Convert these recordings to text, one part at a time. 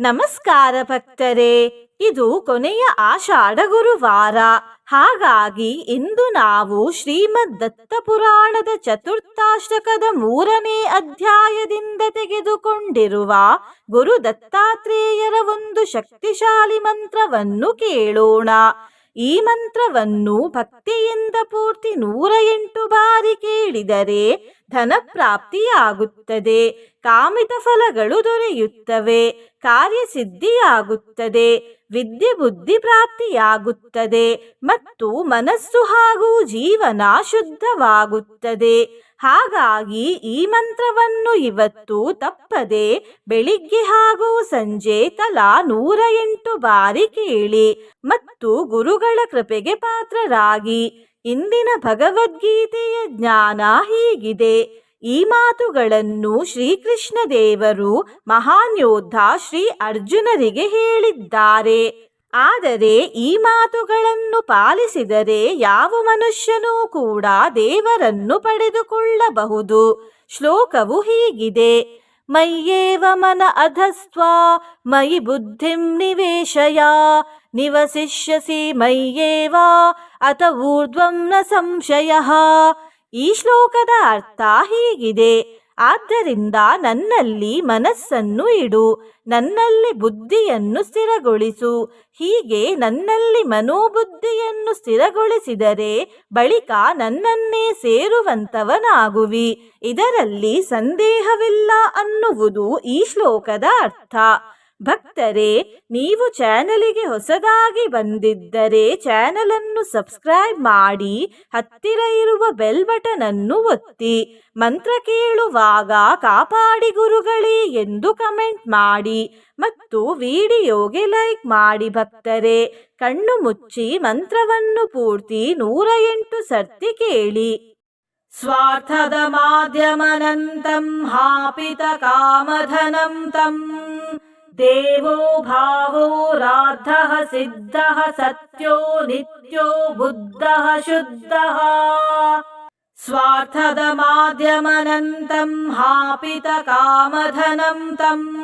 ನಮಸ್ಕಾರ ಭಕ್ತರೇ, ಇದು ಕೊನೆಯ ಆಷಾಢ ಗುರುವಾರ. ಹಾಗಾಗಿ ಇಂದು ನಾವು ಶ್ರೀಮದ್ ದತ್ತ ಪುರಾಣದ ಚತುರ್ಥಾಷ್ಟಕದ ಮೂರನೇ ಅಧ್ಯಾಯದಿಂದ ತೆಗೆದುಕೊಂಡಿರುವ ಗುರು ದತ್ತಾತ್ರೇಯರ ಒಂದು ಶಕ್ತಿಶಾಲಿ ಮಂತ್ರವನ್ನು ಕೇಳೋಣ. ಈ ಮಂತ್ರವನ್ನು ಭಕ್ತಿಯಿಂದ ಪೂರ್ತಿ ನೂರ ಎಂಟು ಬಾರಿ ಕೇಳಿದರೆ ಧನ ಪ್ರಾಪ್ತಿಯಾಗುತ್ತದೆ ಕಾಮಿತ ಫಲಗಳು ದೊರೆಯುತ್ತವೆ. ಕಾರ್ಯಸಿದ್ಧಿಯಾಗುತ್ತದೆ. ವಿದ್ಯೆ ಬುದ್ಧಿ ಪ್ರಾಪ್ತಿಯಾಗುತ್ತದೆ. ಮತ್ತು ಮನಸ್ಸು ಹಾಗೂ ಜೀವನ ಶುದ್ಧವಾಗುತ್ತದೆ. ಹಾಗಾಗಿ ಈ ಮಂತ್ರವನ್ನು ಇವತ್ತು ತಪ್ಪದೆ ಬೆಳಿಗ್ಗೆ ಹಾಗೂ ಸಂಜೆ ತಲಾ ನೂರ ಎಂಟು ಬಾರಿ ಕೇಳಿ ಮತ್ತು ಗುರುಗಳ ಕೃಪೆಗೆ ಪಾತ್ರರಾಗಿ. ಇಂದಿನ ಭಗವದ್ಗೀತೆಯ ಜ್ಞಾನ ಹೀಗಿದೆ. ಈ ಮಾತುಗಳನ್ನು ಶ್ರೀಕೃಷ್ಣ ದೇವರು ಮಹಾನ್ ಯೋಧ ಶ್ರೀ ಅರ್ಜುನರಿಗೆ ಹೇಳಿದ್ದಾರೆ. ಆದರೆ ಈ ಮಾತುಗಳನ್ನು ಪಾಲಿಸಿದರೆ ಯಾವ ಮನುಷ್ಯನೂ ಕೂಡ ದೇವರನ್ನು ಪಡೆದುಕೊಳ್ಳಬಹುದು. ಶ್ಲೋಕವು ಹೀಗಿದೆ. ಮಯ್ಯೇವ ಮನ अधस्त्वा ಮಯಿ ಬುದ್ಧಿಂ ನಿವೇಶಯ ನಿವಸಿಷ್ಯಸಿ ಮಯ್ಯೇವ ಅಥ ಊರ್ಧ್ವಂ ನ ಸಂಶಯ ಈ ಶ್ಲೋಕದ ಅರ್ಥ ಹೀಗಿದೆ. ಆದ್ದರಿಂದ ನನ್ನಲ್ಲಿ ಮನಸ್ಸನ್ನು ಇಡು. ನನ್ನಲ್ಲಿ ಬುದ್ಧಿಯನ್ನು ಸ್ಥಿರಗೊಳಿಸು. ಹೀಗೆ ನನ್ನಲ್ಲಿ ಮನೋಬುದ್ಧಿಯನ್ನು ಸ್ಥಿರಗೊಳಿಸಿದರೆ ಬಳಿಕ ನನ್ನನ್ನೇ ಸೇರುವಂತವನಾಗುವಿ ಇದರಲ್ಲಿ ಸಂದೇಹವಿಲ್ಲ ಅನ್ನುವುದು ಈ ಶ್ಲೋಕದ ಅರ್ಥ. ಭಕ್ತರೇ, ನೀವು ಚಾನಲಿಗೆ ಹೊಸದಾಗಿ ಬಂದಿದ್ದರೆ ಚಾನಲ್ ಅನ್ನು ಸಬ್ಸ್ಕ್ರೈಬ್ ಮಾಡಿ, ಹತ್ತಿರ ಇರುವ ಬೆಲ್ ಬಟನ್ ಅನ್ನು ಒತ್ತಿ, ಮಂತ್ರ ಕೇಳುವಾಗ ಕಾಪಾಡಿ ಗುರುಗಳೇ ಎಂದು ಕಮೆಂಟ್ ಮಾಡಿ ಮತ್ತು ವಿಡಿಯೋಗೆ ಲೈಕ್ ಮಾಡಿ ಭಕ್ತರೇ, ಕಣ್ಣು ಮುಚ್ಚಿ ಮಂತ್ರವನ್ನು ಪೂರ್ತಿ ನೂರ ಎಂಟು ಸರ್ತಿ ಕೇಳಿ. ಸ್ವಾರ್ಥದ ಮಾಧ್ಯಮನಂತಂ, ಹಾಪಿತ ಕಾಮಧನಂ ತಂ देवो भावो राधः सिद्धः सत्यो नित्यो बुद्धः शुद्धः। स्वार्थदमाद्यमनन्तम् हापितकामधनम् तम्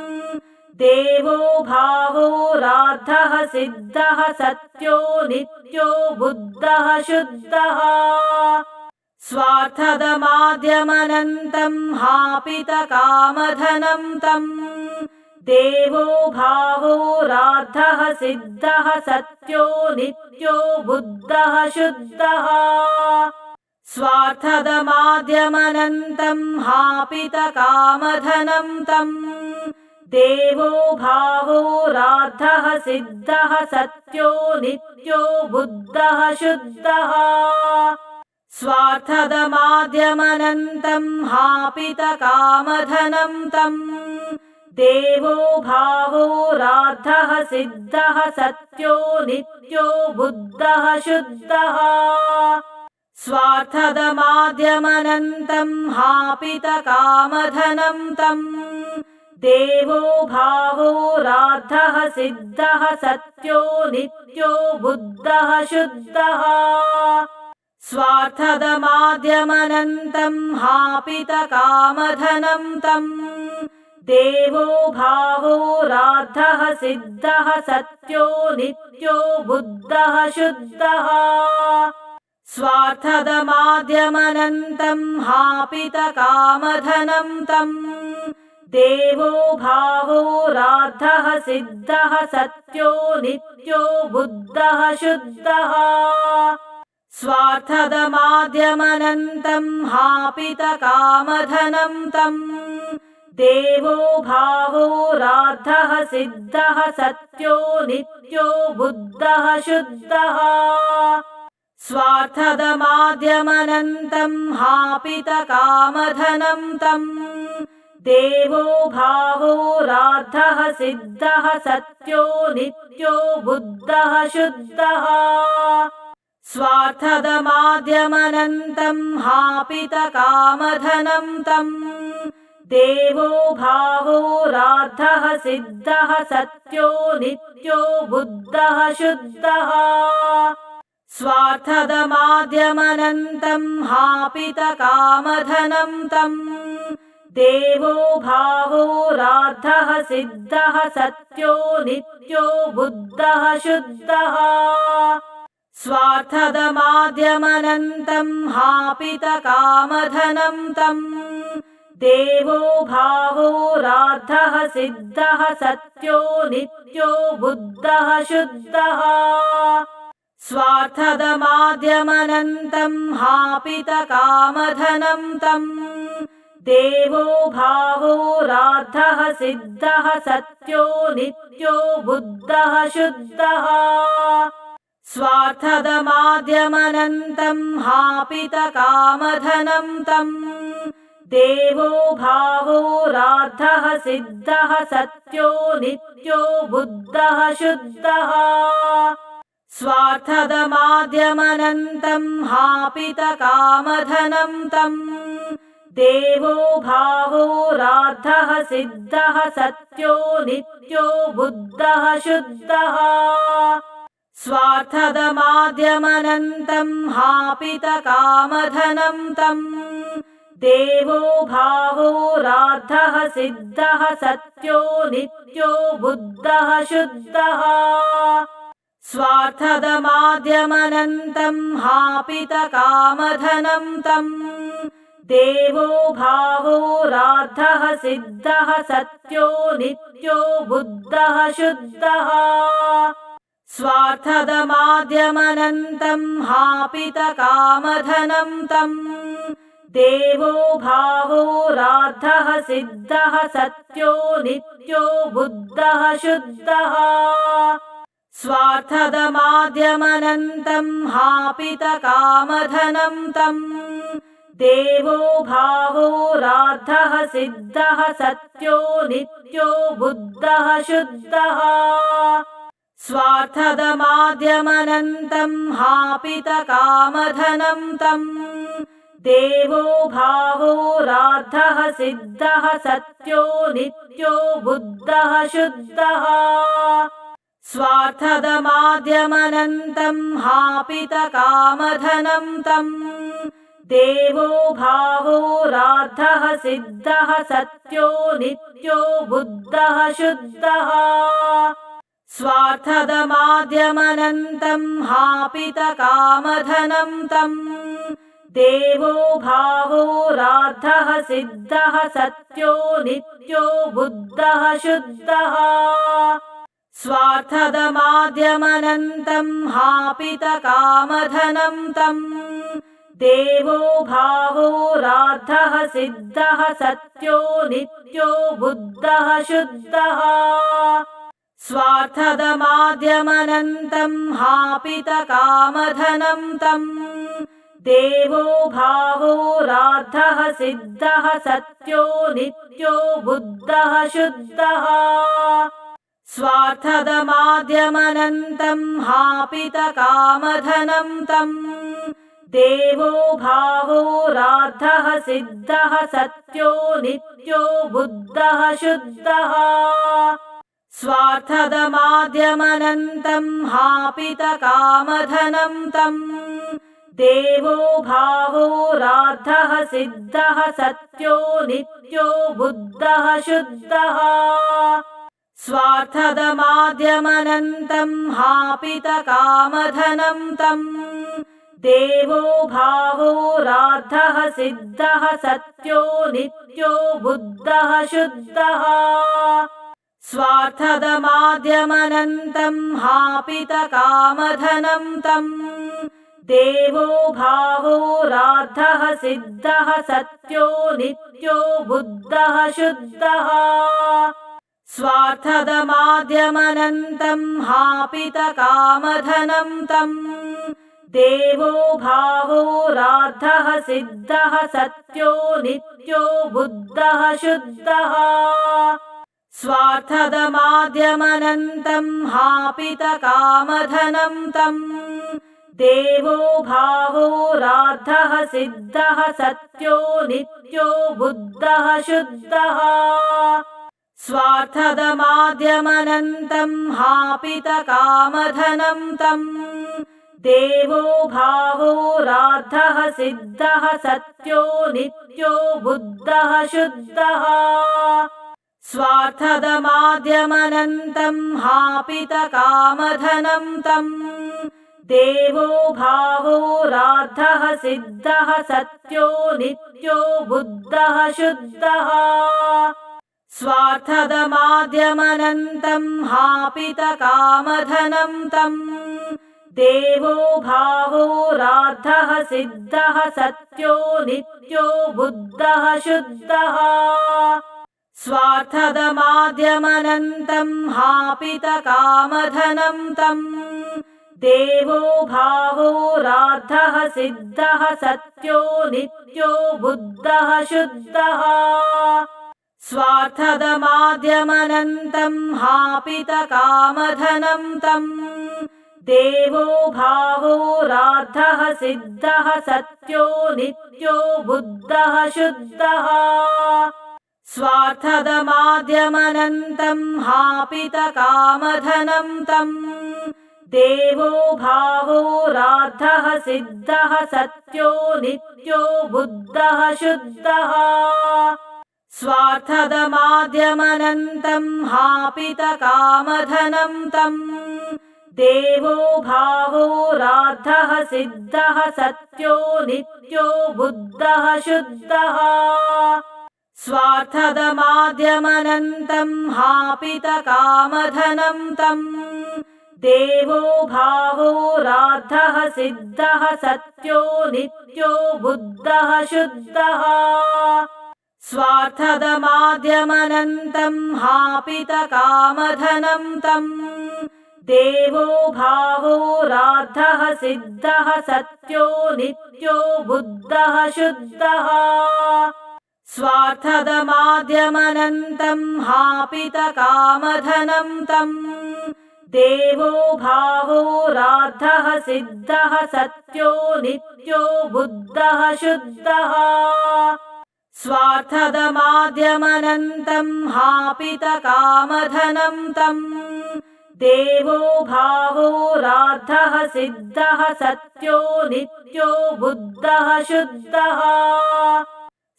देवो भावो राधः सिद्धः सत्यो नित्यो बुद्धः शुद्धः। स्वार्थदमाद्यमनन्तम् हापितकामधनम् तम् देवो भावो राधः सिद्धः सत्यो नित्यो बुद्धः शुद्धः। स्वार्थदमाद्यमनन्तम् हापितकामधनम् तम् देवो भावो राधः सिद्धः सत्यो नित्यो बुद्धः शुद्धः। स्वार्थदमाद्यमनन्तम् हापितकामधनम् तम् देवो भावो राधः सिद्धः सत्यो नित्यो बुद्धः शुद्धः। स्वार्थदमाद्यमनन्तम् हापितकामधनम् तम् देवो भावो राधः सिद्धः सत्यो नित्यो बुद्धः शुद्धः। स्वार्थदमाद्यमनन्तम् हापितकामधनम् तम् देवो भावो राधः सिद्धः सत्यो नित्यो बुद्धः शुद्धः। स्वार्थदमाद्यमनन्तम् हापितकामधनम् तम् देवो भावो राधः सिद्धः सत्यो नित्यो बुद्धः शुद्धः। स्वार्थदमाद्यमनन्तम् हापितकामधनम् तम् देवो भावो राधः सिद्धः सत्यो नित्यो बुद्धः शुद्धः। स्वार्थदमाद्यमनन्तम् हापितकामधनम् तम् देवो भावो राधः सिद्धः सत्यो नित्यो बुद्धः शुद्धः। स्वार्थदमाद्यमनन्तम् हापितकामधनम् तम् देवो भावो रार्धः सिद्धः सत्यो नित्यो बुद्धः शुद्धः। स्वार्थदमाद्यमनन्तम् हापितकामधनम् तम् देवो भावो रार्धः सिद्धः सत्यो नित्यो बुद्धः शुद्धः। स्वार्थदमाद्यमनन्तम् हापितकामधनम् तम् देवो भावो राद्धः सिद्धः सत्यो नित्यो बुद्धः शुद्धः। स्वार्थदमाद्यमनन्तम् हापितकामधनं तम् देवो भावो राद्धः सिद्धः सत्यो नित्यो बुद्धः शुद्धः। स्वार्थदमाद्यमनन्तम् हापितकामधनं तम् देवो भावो राद्धः सिद्धः सत्यो नित्यो बुद्धः शुद्धः। स्वार्थदमाद्यमनन्तम् हापितकामधनं तम् देवो भावो राद्धः सिद्धः सत्यो नित्यो बुद्धः शुद्धः। स्वार्थदमाद्यमनन्तम् हापितकामधनं तम् देवो भावो राद्धः सिद्धः सत्यो नित्यो बुद्धः शुद्धः। स्वार्थदमाद्यमनन्तम् हापितकामधनं तम् देवो भावो राद्धः सिद्धः सत्यो नित्यो बुद्धः शुद्धः। स्वार्थदमाद्यमनन्तम् हापितकामधनं तम् देवो भावो राद्धः सिद्धः सत्यो नित्यो बुद्धः शुद्धः। स्वार्थदमाद्यमनन्तम् हापितकामधनं तम् देवो भावो राद्धः सिद्धः सत्यो नित्यो बुद्धः शुद्धः। स्वार्थदमाद्यमनन्तम् हापितकामधनं तम् देवो भावो राद्धः सिद्धः सत्यो नित्यो बुद्धः शुद्धः। स्वार्थदमाद्यमनन्तम् हापितकामधनं तम् देवो भावो राद्धः सिद्धः सत्यो नित्यो बुद्धः शुद्धः। स्वार्थदमाद्यमनन्तम् हापितकामधनं तम् देवो भावो राद्धः सिद्धः सत्यो नित्यो बुद्धः शुद्धः। स्वार्थदमाद्यमनन्तम् हापितकामधनं तम् देवो भावो राद्धः सिद्धः सत्यो नित्यो बुद्धः शुद्धः। स्वार्थदमाद्यमनन्तम् हापितकामधनं तम् देवो भावो राद्धः सिद्धः सत्यो नित्यो बुद्धः शुद्धः। स्वार्थदमाद्यमनन्तम् हापितकामधनं तम् देवो भावो राद्धः सिद्धः सत्यो नित्यो बुद्धः शुद्धः। स्वार्थदमाद्यमनन्तम् हापितकामधनं तम् देवो भावो राद्धः सिद्धः सत्यो नित्यो बुद्धः शुद्धः। स्वार्थदमाद्यमनन्तम् हापितकामधनं तम् देवो भावो राद्धः सिद्धः सत्यो नित्यो बुद्धः शुद्धः। स्वार्थदमाद्यमनन्तम् हापितकामधनं तम् देवो भावो राद्धः सिद्धः सत्यो नित्यो बुद्धः शुद्धः। स्वार्थदमाद्यमनन्तम् हापितकामधनं तम् देवो भावो राद्धः सिद्धः सत्यो नित्यो बुद्धः शुद्धः। स्वार्थदमाद्यमनन्तम् हापितकामधनं तम् देवो भावो राद्धः सिद्धः सत्यो नित्यो बुद्धः शुद्धः। स्वार्थदमाद्यमनन्तम् हापितकामधनं तम् देवो भावो राद्धः सिद्धः सत्यो नित्यो बुद्धः शुद्धः। स्वार्थदमाद्यमनन्तम् हापितकामधनं तम् देवो भावो राद्धः सिद्धः सत्यो नित्यो बुद्धः शुद्धः। स्वार्थदमाद्यमनन्तम् हापितकामधनं तम् देवो भावो राद्धः सिद्धः सत्यो नित्यो बुद्धः शुद्धः। स्वार्थदमाद्यमनन्तम् हापितकामधनं तम् देवो भावो राद्धः सिद्धः सत्यो नित्यो बुद्धः शुद्धः। स्वार्थदमाद्यमनन्तम् हापितकामधनं तम् देवो भावो राद्धः सिद्धः सत्यो नित्यो बुद्धः शुद्धः। स्वार्थदमाद्यमनन्तम् हापितकामधनं तम् देवो भावो राद्धः सिद्धः सत्यो नित्यो बुद्धः शुद्धः। स्वार्थदमाद्यमनन्तम् हापितकामधनं तम् देवो भावो राद्धः सिद्धः सत्यो नित्यो बुद्धः शुद्धः। स्वार्थदमाद्यमनन्तम् हापितकामधनं तम् देवो भावो राद्धः सिद्धः सत्यो नित्यो बुद्धः शुद्धः। स्वार्थदमाद्यमनन्तम् हापितकामधनं तम् देवो भावो राद्धः सिद्धः सत्यो नित्यो बुद्धः शुद्धः। स्वार्थदमाद्यमनन्तम् हापितकामधनं तम् देवो भावो राद्धः सिद्धः सत्यो नित्यो बुद्धः शुद्धः। स्वार्थदमाद्यमनन्तम् हापितकामधनं तम् देवो भावो राद्धः सिद्धः सत्यो नित्यो बुद्धः शुद्धः।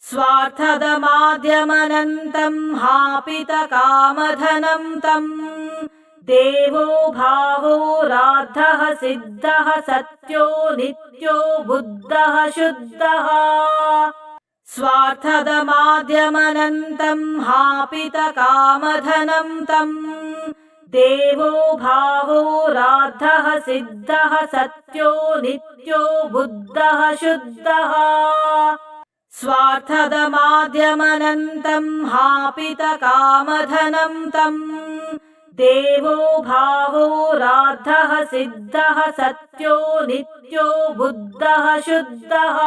स्वार्थदमाद्यमनन्तम् हापितकामधनं तम् देवो भावो राद्धः सिद्धः सत्यो नित्यो बुद्धः शुद्धः। स्वार्थदमाद्यमनन्तम् हापितकामधनं तम् देवो भावो राद्धः सिद्धः सत्यो नित्यो बुद्धः शुद्धः। स्वार्थदमाद्यमनन्तम् हापितकामधनं तम् देवो भावो राद्धः सिद्धः सत्यो नित्यो बुद्धः शुद्धः।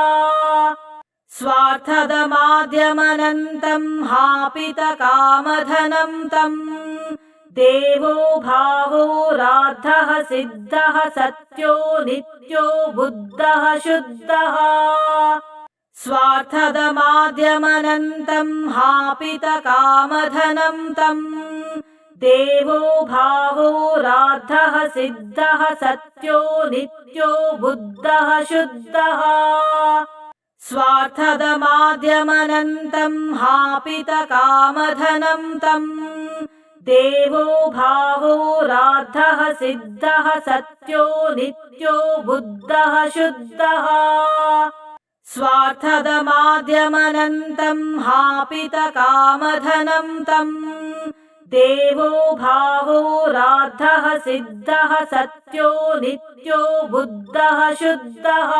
स्वार्थदमाद्यमनन्तम् हापितकामधनं तम् देवो भावो राद्धः सिद्धः सत्यो नित्यो बुद्धः शुद्धः। स्वार्थदमाद्यमनन्तम् हापितकामधनं तम् देवो भावो राद्धः सिद्धः सत्यो नित्यो बुद्धः शुद्धः। स्वार्थदमाद्यमनन्तम् हापितकामधनं तम् देवो भावो राद्धः सिद्धः सत्यो नित्यो बुद्धः शुद्धः। स्वार्थदमाद्यमनन्तम् हापितकामधनं तम् देवो भावो राद्धः सिद्धः सत्यो नित्यो बुद्धः शुद्धः।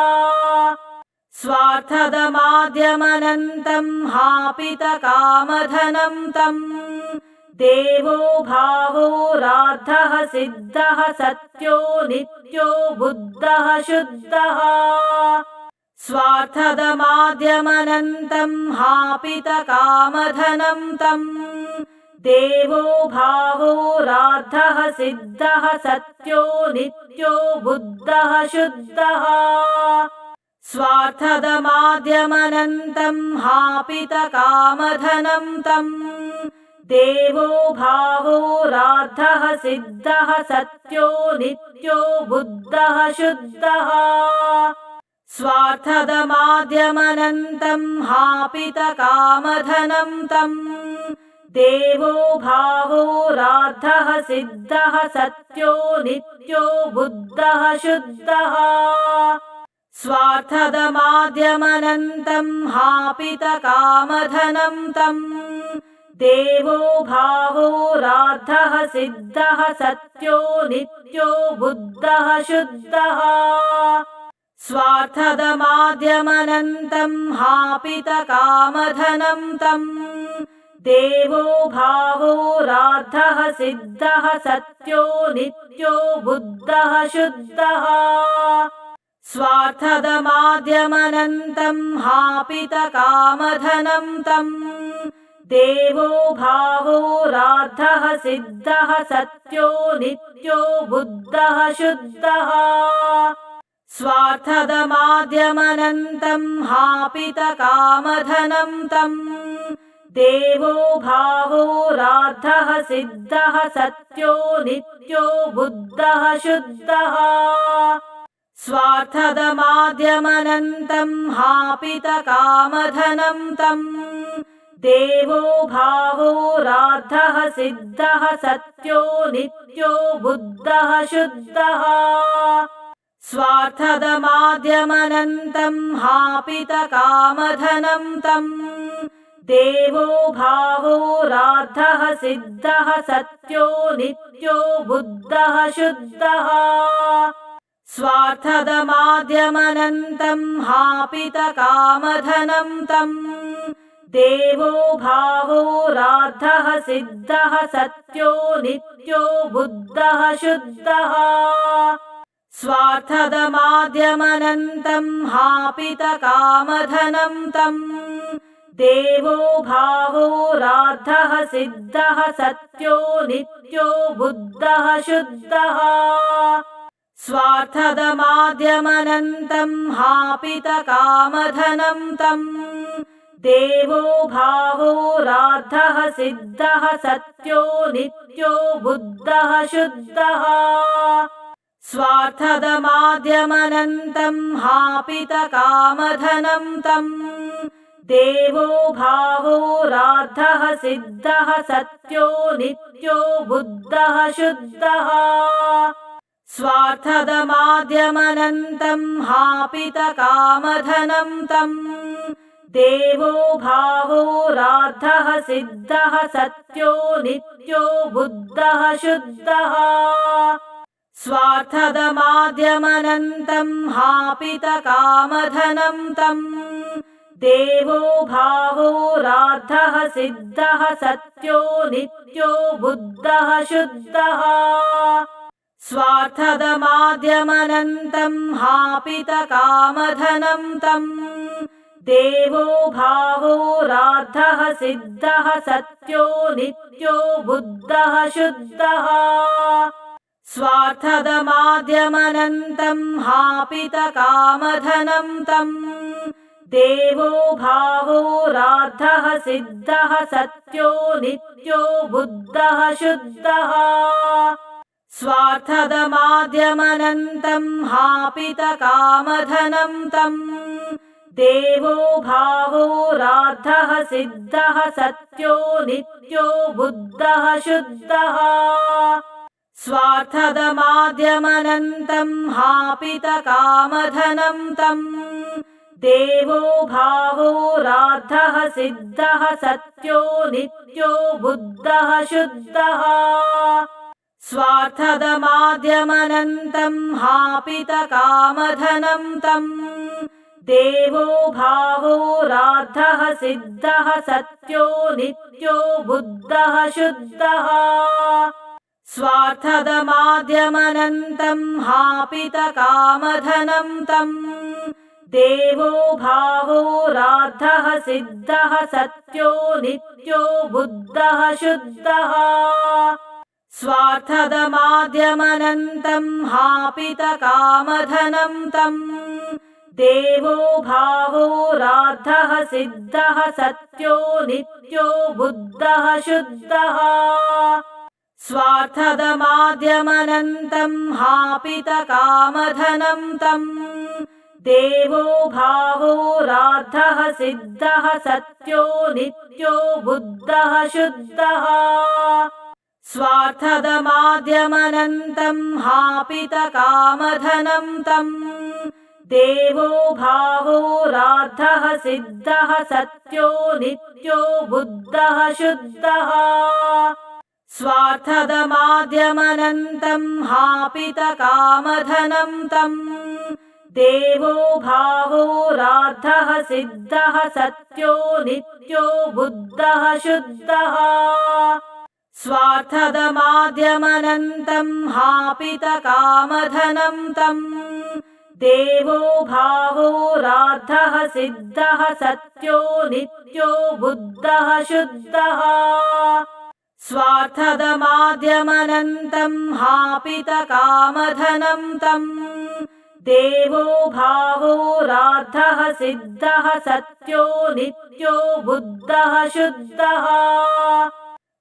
स्वार्थदमाद्यमनन्तम् हापितकामधनं तम् देवो भावो राद्धः सिद्धः सत्यो नित्यो बुद्धः शुद्धः। स्वार्थदमाद्यमनन्तम् हापितकामधनं तम् देवो भावो राद्धः सिद्धः सत्यो नित्यो बुद्धः शुद्धः। स्वार्थदमाद्यमनन्तम् हापितकामधनं तम् देवो भावो राद्धः सिद्धः सत्यो नित्यो बुद्धः शुद्धः। स्वार्थदमाद्यमनन्तम् हापितकामधनं तम् देवो भावो राद्धः सिद्धः सत्यो नित्यो बुद्धः शुद्धः। स्वार्थदमाद्यमनन्तम् हापितकामधनं तम् देवो भावो राद्धः सिद्धः सत्यो नित्यो बुद्धः शुद्धः। स्वार्थदमाद्यमनन्तम् हापितकामधनं तम् देवो भावो राद्धः सिद्धः सत्यो नित्यो बुद्धः शुद्धः। स्वार्थदमाद्यमनन्तम् हापितकामधनं तम् देवो भावो राद्धः सिद्धः सत्यो नित्यो बुद्धः शुद्धः। स्वार्थदमाद्यमनन्तम् हापितकामधनं तम् देवो भावो राद्धः सिद्धः सत्यो नित्यो बुद्धः शुद्धः। स्वार्थदमाद्यमनन्तम् हापितकामधनं तम् देवो भावो राद्धः सिद्धः सत्यो नित्यो बुद्धः शुद्धः। स्वार्थदमाद्यमनन्तम् हापितकामधनं तम् देवो भावो राद्धः सिद्धः सत्यो नित्यो बुद्धः शुद्धः। स्वार्थदमाद्यमनन्तम् हापितकामधनं तम् देवो भावो राद्धः सिद्धः सत्यो नित्यो बुद्धः शुद्धः। स्वार्थदमाद्यमनन्तम् हापितकामधनं तम् देवो भावो राद्धः सिद्धः सत्यो नित्यो बुद्धः शुद्धः। स्वार्थदमाद्यमनन्तम् हापितकामधनं तम् देवो भावो राद्धः सिद्धः सत्यो नित्यो बुद्धः शुद्धः। स्वार्थदमाद्यमनन्तम् हापितकामधनं तम् देवो भावो राद्धः सिद्धः सत्यो नित्यो बुद्धः शुद्धः। स्वार्थदमाद्यमनन्तम् हापितकामधनं तम् देवो भावो राद्धः सिद्धः सत्यो नित्यो बुद्धः शुद्धः। स्वार्थदमाद्यमनन्तम् हापितकामधनं तम् देवो भावो राद्धः सिद्धः सत्यो नित्यो बुद्धः शुद्धः। स्वार्थदमाद्यमनन्तम् हापितकामधनं तम् देवो भावो राद्धः सिद्धः सत्यो नित्यो बुद्धः शुद्धः। स्वार्थदमाद्यमनन्तम् हापितकामधनं तम् देवो भावो राद्धः सिद्धः सत्यो नित्यो बुद्धः शुद्धः। स्वार्थदमाद्यमनन्तम् हापितकामधनं तम् देवो भावो राद्धः सिद्धः सत्यो नित्यो बुद्धः शुद्धः। स्वार्थदमाद्यमनन्तम् हापितकामधनं तम् देवो भावो राद्धः सिद्धः सत्यो नित्यो बुद्धः शुद्धः। स्वार्थदमाद्यमनन्तम् हापितकामधनं तम् देवो भावो राद्धः सिद्धः सत्यो नित्यो बुद्धः शुद्धः। स्वार्थदमाद्यमनन्तम् हापितकामधनं तम् देवो भावो राद्धः सिद्धः सत्यो नित्यो बुद्धः शुद्धः। स्वार्थदमाद्यमनन्तम् हापितकामधनं तम् देवो भावो राद्धः सिद्धः सत्यो नित्यो बुद्धः शुद्धः। स्वार्थदमाद्यमनन्तम् हापितकामधनं तम् देवो भावो राद्धः सिद्धः सत्यो नित्यो बुद्धः शुद्धः। स्वार्थदमाद्यमनन्तम् हापितकामधनं तम् देवो भावो राद्धः सिद्धः सत्यो नित्यो बुद्धः शुद्धः। स्वार्थदमाद्यमनन्तम् हापितकामधनं तम् देवो भावो राद्धः सिद्धः सत्यो नित्यो बुद्धः शुद्धः। स्वार्थदमाद्यमनन्तम् हापितकामधनं तम् देवो भावो राद्धः सिद्धः सत्यो नित्यो बुद्धः शुद्धः। स्वार्थदमाद्यमनन्तम् हापितकामधनं तम् देवो भावो राद्धः सिद्धः सत्यो नित्यो बुद्धः शुद्धः।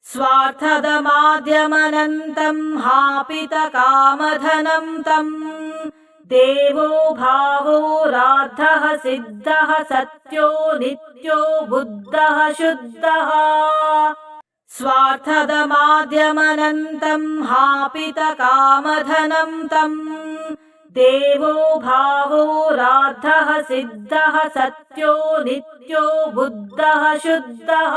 स्वार्थदमाद्यमनन्तम् हापितकामधनं तम् देवो भावो राद्धः सिद्धः सत्यो नित्यो बुद्धः शुद्धः। स्वार्थदमाद्यमनन्तम् हापितकामधनं तम् देवो भावो राद्धः सिद्धः सत्यो नित्यो बुद्धः शुद्धः।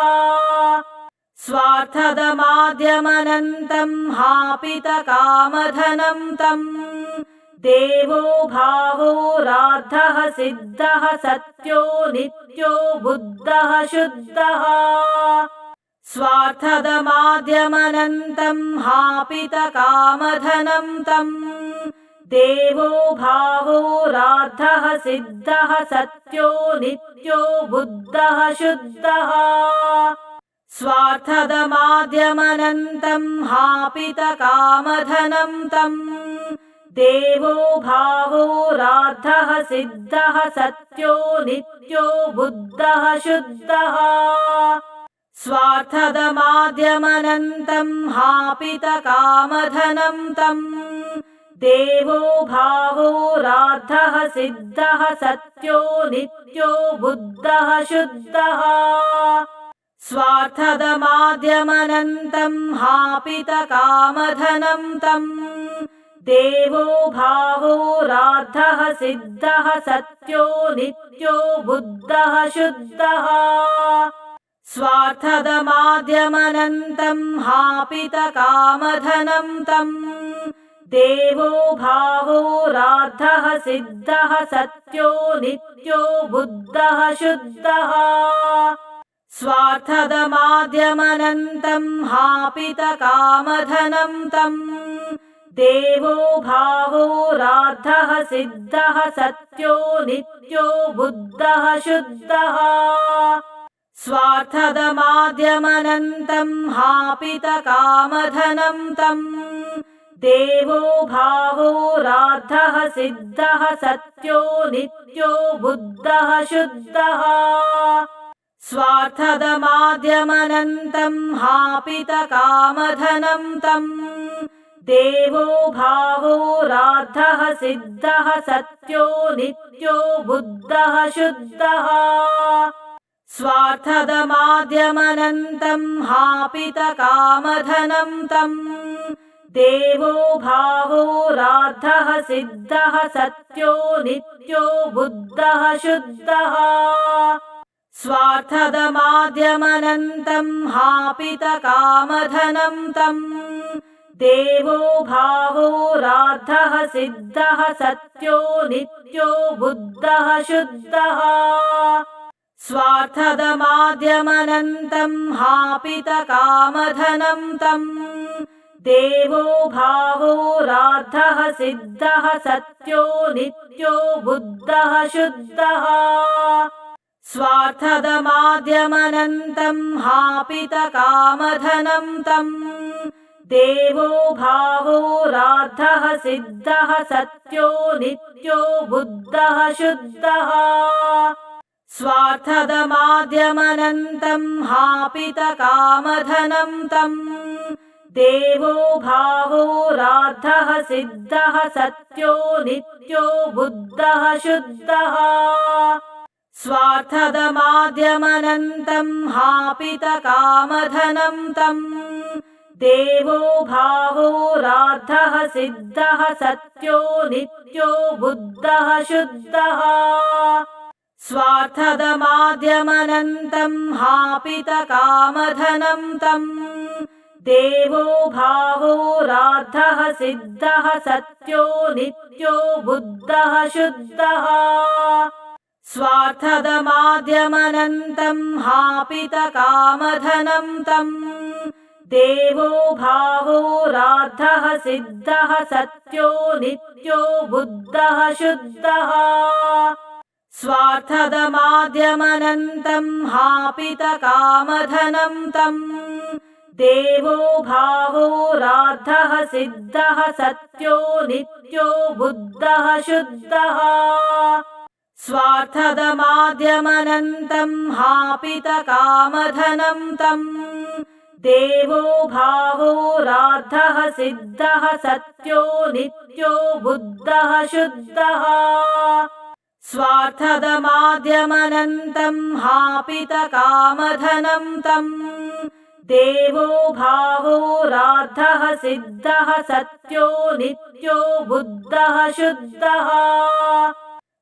स्वार्थदमाद्यमनन्तम् हापितकामधनं तम् देवो भावो राद्धः सिद्धः सत्यो नित्यो बुद्धः शुद्धः। स्वार्थदमाद्यमनन्तम् हापितकामधनं तम् देवो भावो राद्धः सिद्धः सत्यो नित्यो बुद्धः शुद्धः। स्वार्थदमाद्यमनन्तम् हापितकामधनं तम् देवो भावो राद्धः सिद्धः सत्यो नित्यो बुद्धः शुद्धः। स्वार्थदमाद्यमनन्तम् हापितकामधनं तम् देवो भावो राद्धः सिद्धः सत्यो नित्यो बुद्धः शुद्धः। स्वार्थदमाद्यमनन्तम् हापितकामधनं तम् देवो भावो राद्धः सिद्धः सत्यो नित्यो बुद्धः शुद्धः। स्वार्थदमाद्यमनन्तम् हापितकामधनं तम् देवो भावो राद्धः सिद्धः सत्यो नित्यो बुद्धः शुद्धः। स्वार्थदमाद्यमनन्तम् हापितकामधनं तम् देवो भावो राद्धः सिद्धः सत्यो नित्यो बुद्धः शुद्धः। स्वार्थदमाद्यमनन्तम् हापितकामधनं तम् देवो भावो राद्धः सिद्धः सत्यो नित्यो बुद्धः शुद्धः। स्वार्थदमाद्यमनन्तम् हापितकामधनं तम् देवो भावो राद्धः सिद्धः सत्यो नित्यो बुद्धः शुद्धः। स्वार्थदमाद्यमनन्तम् हापितकामधनं तम् देवो भावो राद्धः सिद्धः सत्यो नित्यो बुद्धः शुद्धः। स्वार्थदमाद्यमनन्तम् हापितकामधनं तम् देवो भावो राद्धः सिद्धः सत्यो नित्यो बुद्धः शुद्धः। स्वार्थदमाद्यमनन्तम् हापितकामधनं तम् देवो भावो राद्धः सिद्धः सत्यो नित्यो बुद्धः शुद्धः। स्वार्थदमाद्यमनन्तम् हापितकामधनं तम् देवो भावो राद्धः सिद्धः सत्यो नित्यो बुद्धः शुद्धः। स्वार्थदमाद्यमनन्तम् हापितकामधनं तम् देवो भावो राद्धः सिद्धः सत्यो नित्यो बुद्धः शुद्धः। स्वार्थदमाद्यमनन्तम् हापितकामधनं तम् देवो भावो राद्धः सिद्धः सत्यो नित्यो बुद्धः शुद्धः। स्वार्थदमाद्यमनन्तम् हापितकामधनं तम् देवो भावो राद्धः सिद्धः सत्यो नित्यो बुद्धः शुद्धः। स्वार्थदमाद्यमनन्तम् हापितकामधनं तम् देवो भावो राद्धः सिद्धः सत्यो नित्यो बुद्धः शुद्धः। स्वार्थदमाद्यमनन्तम् हापितकामधनं तम् देवो भावो राद्धः सिद्धः सत्यो नित्यो बुद्धः शुद्धः। स्वार्थदमाद्यमनन्तम् हापितकामधनं तम् देवो भावो राद्धः सिद्धः सत्यो नित्यो बुद्धः शुद्धः। स्वार्थदमाद्यमनन्तम् हापितकामधनं तम् देवो भावो राद्धः सिद्धः सत्यो नित्यो बुद्धः शुद्धः।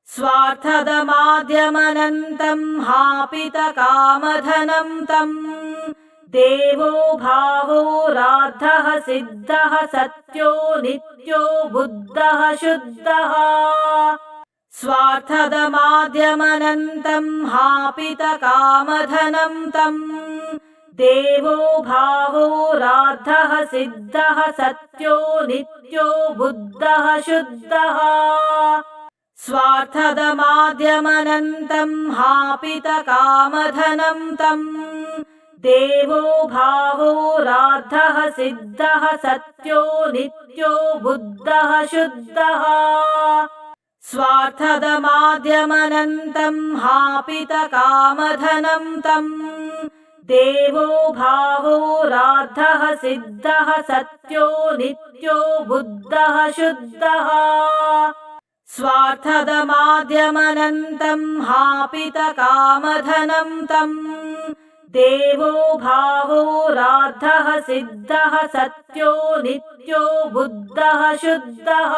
स्वार्थदमाद्यमनन्तम् हापितकामधनं तम् देवो भावो राद्धः सिद्धः सत्यो नित्यो बुद्धः शुद्धः। स्वार्थदमाद्यमनन्तम् हापितकामधनं तम् देवो भावो राद्धः सिद्धः सत्यो नित्यो बुद्धः शुद्धः। स्वार्थदमाद्यमनन्तम् हापितकामधनं तम् देवो भावो राद्धः सिद्धः सत्यो नित्यो बुद्धः शुद्धः। स्वार्थदमाद्यमनन्तम् हापितकामधनं तम् देवो भावो राद्धः सिद्धः सत्यो नित्यो बुद्धः शुद्धः। स्वार्थदमाद्यमनन्तम् हापितकामधनं तम् देवो भावो राद्धः सिद्धः सत्यो नित्यो बुद्धः शुद्धः।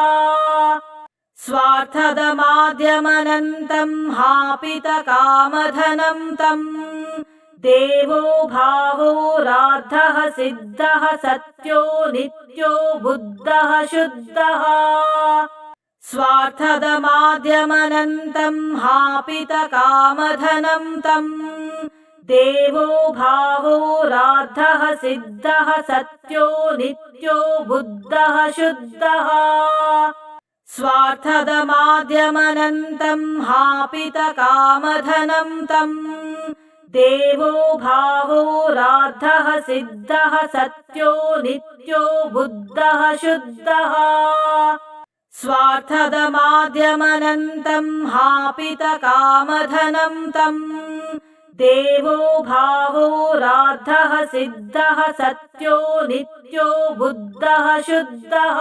स्वार्थदमाद्यमनन्तम् हापितकामधनं तम् देवो भावो राद्धः सिद्धः सत्यो नित्यो बुद्धः शुद्धः। स्वार्थदमाद्यमनन्तम् हापितकामधनं तम् देवो भावो राद्धः सिद्धः सत्यो नित्यो बुद्धः शुद्धः। स्वार्थदमाद्यमनन्तम् हापितकामधनं तम् देवो भावो राद्धः सिद्धः सत्यो नित्यो बुद्धः शुद्धः। स्वार्थदमाद्यमनन्तम् हापितकामधनं तम् देवो भावो राद्धः सिद्धः सत्यो नित्यो बुद्धः शुद्धः